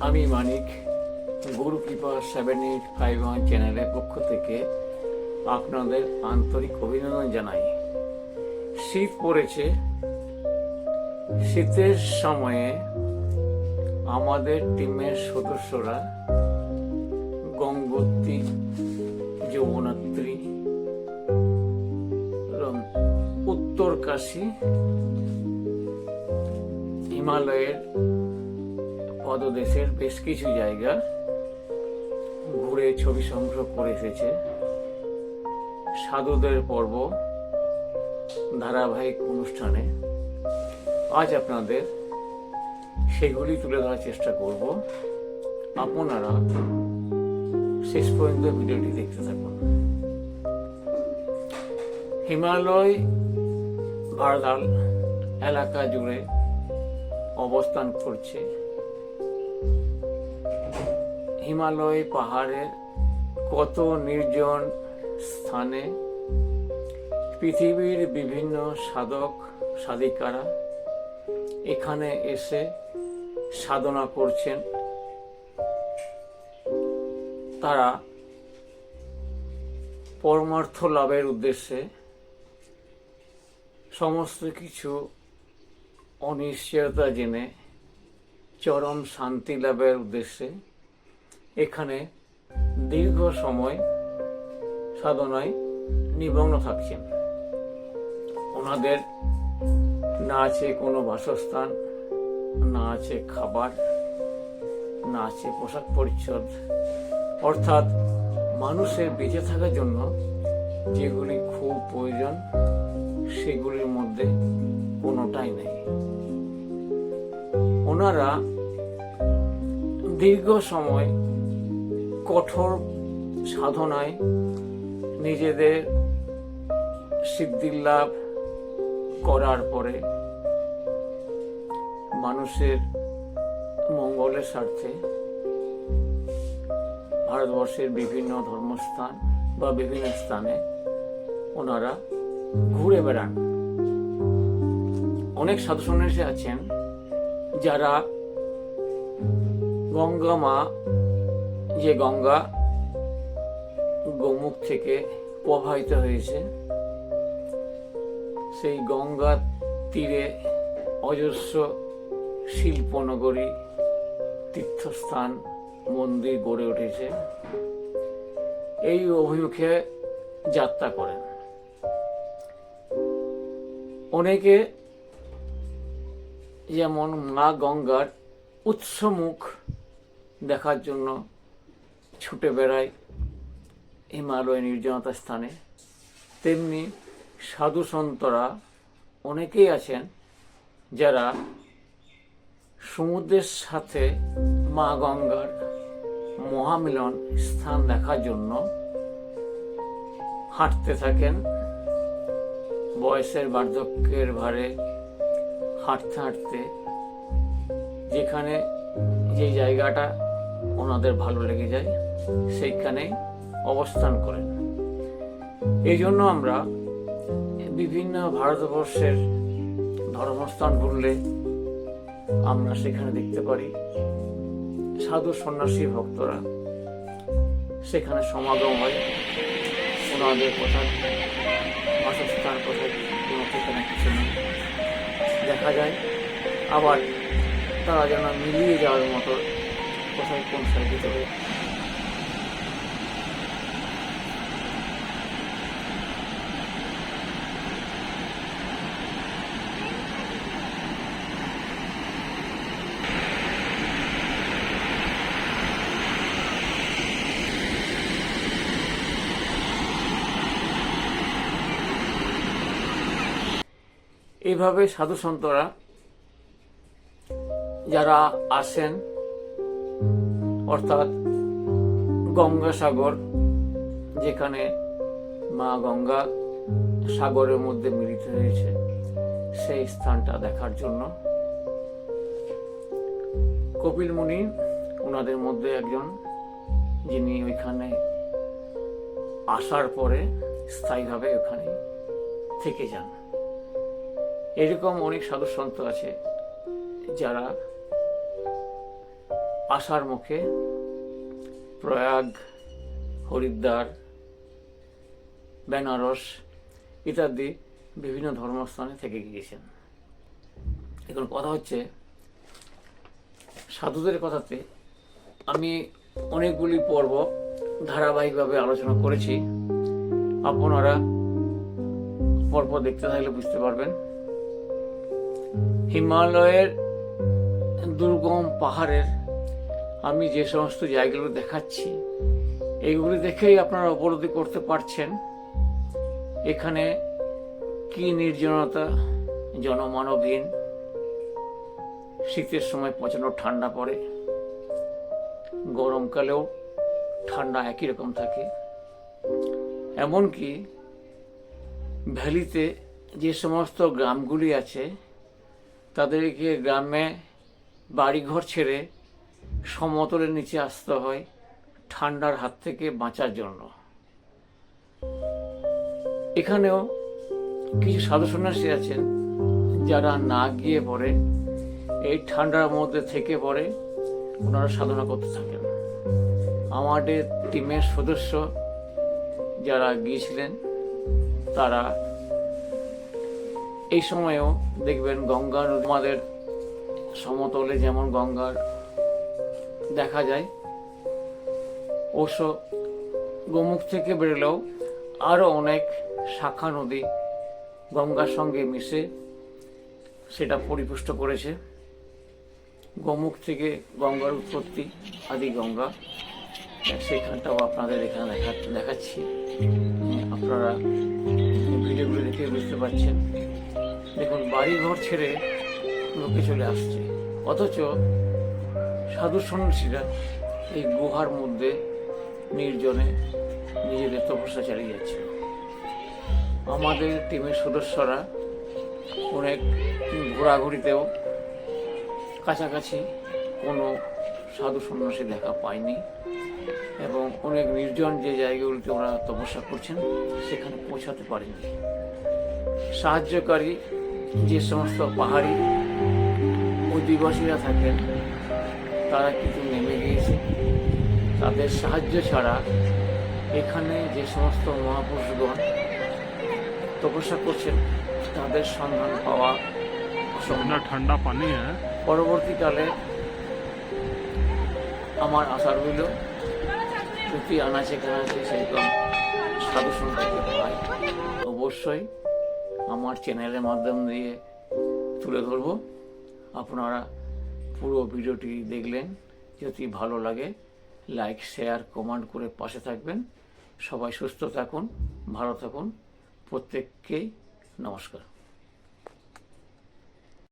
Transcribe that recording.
আমি মানিক গুরু কৃপা seven eight five one চ্যানেলের পক্ষ থেকে আপনাদের আন্তরিক অভিনন্দন জানাই। শীত পড়েছে। শীতের সময়ে আমাদের টিমের সদস্যরা গঙ্গোত্রী, যমুনাত্রী, এবং উত্তরকাশী হিমালয়ের পদদেশের বেশ কিছু জায়গা ঘুরে ছবি সংগ্রহ করে এসেছে। সাধুদের পর্ব, ধারাবাহিক অনুষ্ঠানে। আজ আপনাদের সেগুলি তুলে ধরার চেষ্টা করব। আপনারা শেষ পর্যন্ত ভিডিওটি দেখতে থাকুন। হিমালয় ভারদাল এলাকা জুড়ে অবস্থান করছে। হিমালয় পাহাড়ের কত নির্জন স্থানে পৃথিবীর বিভিন্ন সাধক, সাধিকারা এখানে এসে সাধনা করছেন। তারা পরমার্থ লাভের উদ্দেশ্যে সমস্ত কিছু অনিশ্চয়তা জেনে চরম শান্তি লাভের উদ্দেশ্যে এখানে দীর্ঘ সময় সাধনায় নিমগ্ন থাকছেন। ওনাদের না আছে কোনো বাসস্থান, না আছে খাবার, না আছে পোশাক পরিচ্ছদ। অর্থাৎ মানুষের বেঁচে থাকার জন্য যেগুলি খুব প্রয়োজন, সেগুলির মধ্যে কোনোটাই নেই। ওনারা দীর্ঘ সময় কঠোর সাধনায় নিজেদের সিদ্ধিলাভ করার পরে মানুষের মঙ্গলের স্বার্থে ভারতবর্ষের বিভিন্ন ধর্মস্থান বা বিভিন্ন স্থানে ওনারা ঘুরে বেড়ান। অনেক সাধু সন্ন্যাসী আছেন যারা গঙ্গা মা, যে গঙ্গা গোমুখ থেকে প্রবাহিত হয়েছে, সেই গঙ্গার তীরে অজস্র শিল্পনগরী তীর্থস্থান, মন্দির গড়ে উঠেছে। এই অভিমুখে যাত্রা করেন। অনেকে যেমন মা গঙ্গার উৎসমুখ দেখার জন্য ছুটে বেড়ায় হিমালয় নির্জনতা স্থানে। তেমনি সাধু সন্তরা অনেকেই আছেন যারা সমুদ্রের সাথে মা গঙ্গার মহামিলন স্থান দেখার জন্য হাঁটতে থাকেন। বয়সের বার্ধক্যের ভারে হাঁটতে হাঁটতে যেখানে যে জায়গাটা ওনাদের ভালো লেগে যায়, সেইখানে অবস্থান করেন। এই জন্য আমরা বিভিন্ন ভারতবর্ষের ধর্মস্থান ঘুরলে আমরা সেখানে দেখতে পারি। সাধু সন্ন্যাসী ভক্তরা সেখানে সমাগম হয়। ওনাদের কোথায় বাসস্থান কোথায় কোনো ঠিকানা কিছু নেই। দেখা যায়, আবার তারা যেন মিলিয়ে যাওয়ার মতো কোথায় এইভাবে সাধু সন্তরা যারা আসেন অর্থাৎ গঙ্গাসাগর যেখানে মা গঙ্গা সাগরের মধ্যে মিলিত হয়েছে, সেই স্থানটা দেখার জন্য। কপিল মুনি ওনাদের মধ্যে একজন, যিনি ওইখানে আসার পরে স্থায়ীভাবে ওখানে থেকে যান। এরকম অনেক সাধু সন্ত আছে যারা আসার মুখে প্রয়াগ, হরিদ্বার, বেনারস ইত্যাদি বিভিন্ন ধর্মস্থানে থেকে গিয়েছেন। এখন কথা হচ্ছে, সাধুদের কথাতে আমি অনেকগুলি পর্ব ধারাবাহিকভাবে আলোচনা করেছি। আপনারা পর্ব দেখতে থাকলে বুঝতে পারবেন। হিমালয়ের দুর্গম পাহাড়ের আমি যে সমস্ত জায়গাগুলো দেখাচ্ছি, এইগুলি দেখেই আপনারা উপলব্ধি করতে পারছেন। এখানে কি নির্জনতা জনমানবহীন শীতের সময় প্রচণ্ড ঠান্ডা পড়ে, গরমকালেও ঠান্ডা একই রকম থাকে। এমনকি ভ্যালিতে যে সমস্ত গ্রামগুলি আছে, তাদেরকে গ্রামে বাড়িঘর ছেড়ে সমতলের নিচে আসতে হয় ঠান্ডার হাত থেকে বাঁচার জন্য। এখানেও কিছু সাধু সন্ন্যাসী আছেন যারা না গিয়ে পরে এই ঠান্ডার মধ্যে থেকে পরে ওনারা সাধনা করতে থাকেন। আমাদের টিমের সদস্য যারা গিয়েছিলেন, তারা এই সময়েও দেখবেন গঙ্গা আমাদের সমতলে যেমন গঙ্গার দেখা যায়। অবশ্য গোমুখ থেকে বেরোলেও আরও অনেক শাখা নদী গঙ্গার সঙ্গে মিশে সেটা পরিপুষ্ট করেছে। গোমুখ থেকে গঙ্গার উৎপত্তি আদি গঙ্গা সেখানটাও আপনাদের এখানে দেখা, দেখাচ্ছি। আপনারা ভিডিওগুলো দেখে বুঝতে পারছেন। দেখুন বাড়ি ঘর ছেড়ে লোকে চলে আসছে। অথচ সাধু সন্ন্যাসীরা এই গুহার মধ্যে নির্জনে নিজেদের তপস্যা চালিয়ে যাচ্ছে। আমাদের টিমের সদস্যরা অনেক ঘোরাঘুরিতেও কাছাকাছি কোনো সাধু সন্ন্যাসী দেখা পায়নি এবং অনেক নির্জন যে জায়গাগুলিতে ওরা তপস্যা করছেন সেখানে পৌঁছাতে পারেনি। সাহায্যকারী যে সমস্ত পাহাড়ি অধিবাসীরা থাকেন তারা কিন্তু নেমে গিয়েছে। তাদের সাহায্য ছাড়া এখানে যে সমস্ত মহাপুরুষগণ তপস্যা করছেন তাদের সন্ধান পাওয়া ঠান্ডা পানি হ্যাঁ। পরবর্তীকালে আমার আশার হইল যদি আনাচে কানাচে সেরকম সাধু সন্তানকে পাই অবশ্যই আমার চ্যানেলের মাধ্যম দিয়ে তুলে ধরবো। আপনারা পুরো ভিডিওটি দেখলেন। যদি ভালো লাগে, লাইক, শেয়ার, কমেন্ট করে পাশে থাকবেন। সবাই সুস্থ থাকুন, ভালো থাকুন। প্রত্যেককেই নমস্কার।